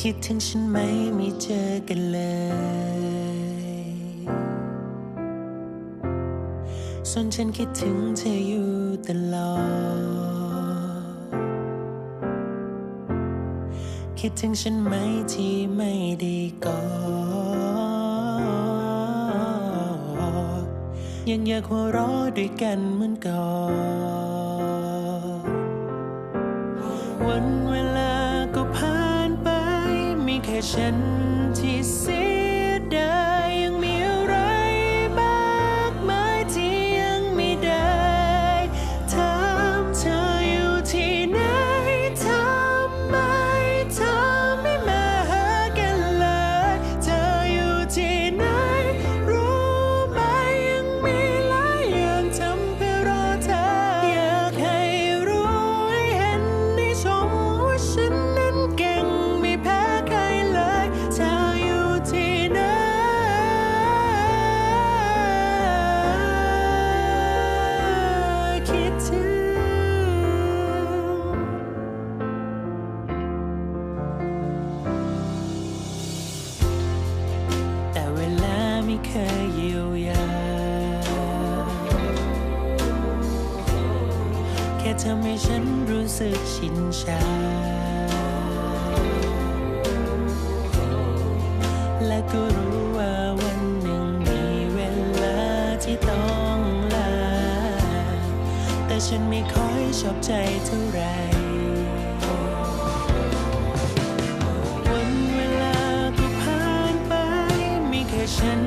คิดถึงฉันไหมไม่เจอกันเลย ส่วนฉันคิดถึงเธออยู่ตลอด คิดถึงฉันไหมที่ไม่ได้กอดยังอยากหัวเราะด้วยกันเหมือนก่อน วันเวลา ฉันที่เสีย สึกชินชา และก็รู้ว่าวันหนึ่งมีเวลาที่ต้องลา แต่ฉันไม่ค่อยชอบใจเท่าไหรวันเวลาก็ผ่านไป มีแค่ฉัน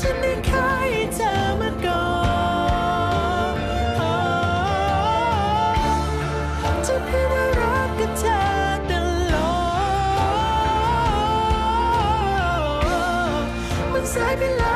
ฉันได้เคยเจอมาก่อนจะเพื่อว่ารักกับเธอตลอดมันสายไปแล้ว